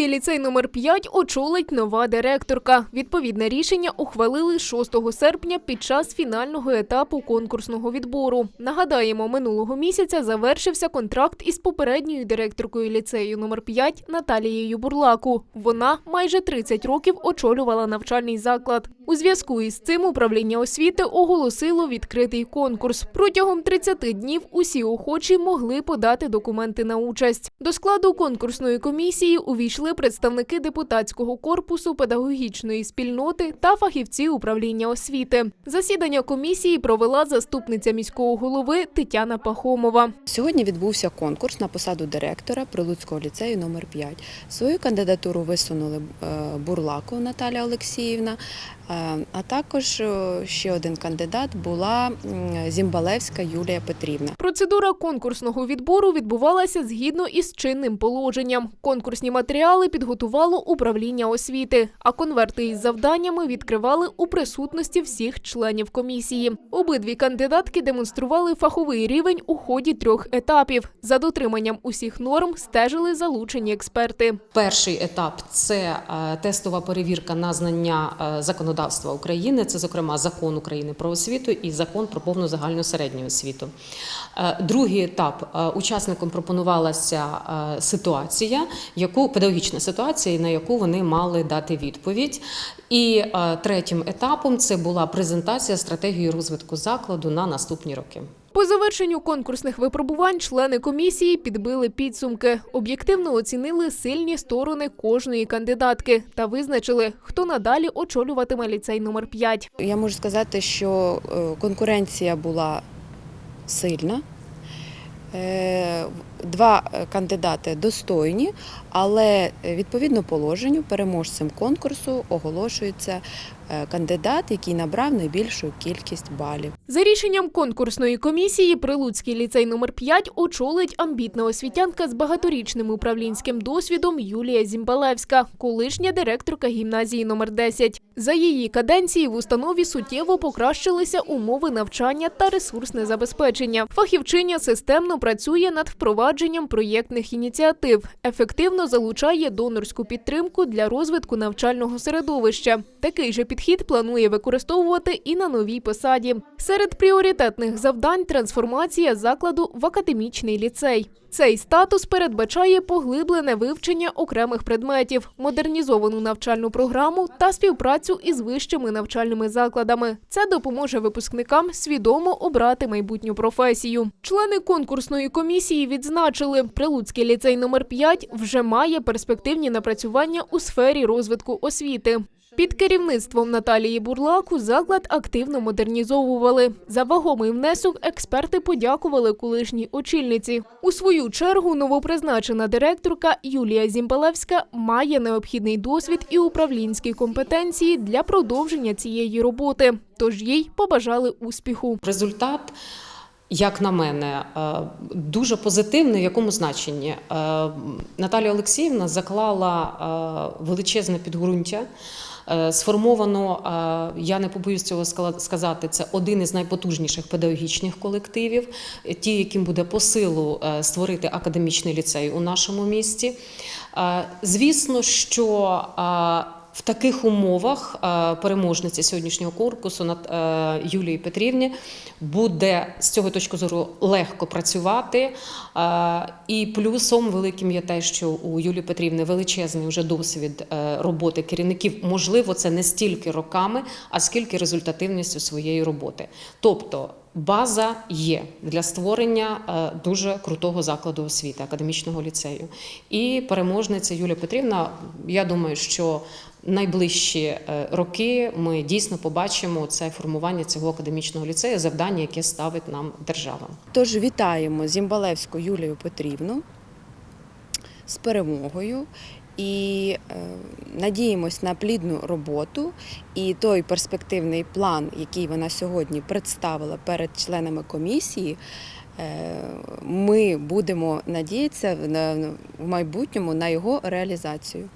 Прилуцький ліцей номер 5 очолить нова директорка. Відповідне рішення ухвалили 6 серпня під час фінального етапу конкурсного відбору. Нагадаємо, минулого місяця завершився контракт із попередньою директоркою ліцею номер 5 Наталією Бурлаку. Вона майже 30 років очолювала навчальний заклад. У зв'язку із цим управління освіти оголосило відкритий конкурс. Протягом 30 днів усі охочі могли подати документи на участь. До складу конкурсної комісії увійшли представники депутатського корпусу, педагогічної спільноти та фахівці управління освіти. Засідання комісії провела заступниця міського голови Тетяна Пахомова. Сьогодні відбувся конкурс на посаду директора Прилуцького ліцею номер 5 Свою кандидатуру висунули Бурлаков Бурлаку Наталя Олексіївна, е, а також е, ще один кандидат була Зімбалевська Юлія Петрівна. Процедура конкурсного відбору відбувалася згідно із чинним положенням. Конкурсні матеріали підготувало управління освіти, а конверти із завданнями відкривали у присутності всіх членів комісії. Обидві кандидатки демонстрували фаховий рівень у ході трьох етапів. За дотриманням усіх норм стежили залучені експерти. Перший етап це е, тестова перевірка на знання е, законодавства України. Це, зокрема, закон України про освіту і закон про повну загальну середню освіту. Е, Другий етап е, учасникам пропонувалася е, ситуація, яку педагогічна ситуація, на яку вони мали дати відповідь. І третім етапом це була презентація стратегії розвитку закладу на наступні роки. По завершенню конкурсних випробувань члени комісії підбили підсумки, об'єктивно оцінили сильні сторони кожної кандидатки та визначили, хто надалі очолюватиме ліцей номер 5. Я можу сказати, що е, конкуренція була сильна. Е, Два кандидати достойні, але е, відповідно положенню переможцем конкурсу оголошується кандидат, який набрав найбільшу кількість балів. За рішенням конкурсної комісії Прилуцький ліцей номер 5 очолить амбітна освітянка з багаторічним управлінським досвідом Юлія Зімбалевська, колишня директорка гімназії номер 10. За її каденції в установі суттєво покращилися умови навчання та ресурсне забезпечення. Фахівчиня системно працює над впровадженням проєктних ініціатив, ефективно залучає донорську підтримку для розвитку навчального середовища. Такий же підхід планує використовувати і на новій посаді. Серед пріоритетних завдань трансформація закладу в академічний ліцей. Цей статус передбачає поглиблене вивчення окремих предметів, модернізовану навчальну програму та співпрацю із вищими навчальними закладами. Це допоможе випускникам свідомо обрати майбутню професію. Члени конкурсної комісії відзначили, Прилуцький ліцей номер 5 вже має перспективні напрацювання у сфері розвитку освіти. Під керівництвом Наталії Бурлаку заклад активно модернізовували. За вагомий внесок експерти подякували колишній очільниці. У свою чергу новопризначена директорка Юлія Зімбалевська має необхідний досвід і управлінські компетенції для продовження цієї роботи. Тож їй побажали успіху. Результат, як на мене, е, дуже позитивний. В якому значенні? Е, Наталія Олексіївна заклала е, величезне підґрунтя. Е, Сформовано, е, я не побоюсь цього сказати, це один із найпотужніших педагогічних колективів, е, ті, яким буде по силу створити академічний ліцей у нашому місті. Звісно, що в таких умовах е, переможниці сьогоднішнього конкурсу над е, Юлії Петрівні буде з цього точки зору легко працювати. Е, І плюсом великим є те, що у Юлії Петрівни величезний вже досвід роботи керівників. Можливо, це не стільки роками, а скільки результативністю своєї роботи. Тобто база є для створення дуже крутого закладу освіти, академічного ліцею. І переможниця Юлія Петрівна, я думаю, що найближчі е, роки ми дійсно побачимо це формування цього академічного ліцею, завдання, яке ставить нам держава. Тож вітаємо Зімбалевську Юлію Петрівну з перемогою і е, надіємось на плідну роботу. І той перспективний план, який вона сьогодні представила перед членами комісії. е, Ми будемо надіятися в майбутньому на його реалізацію.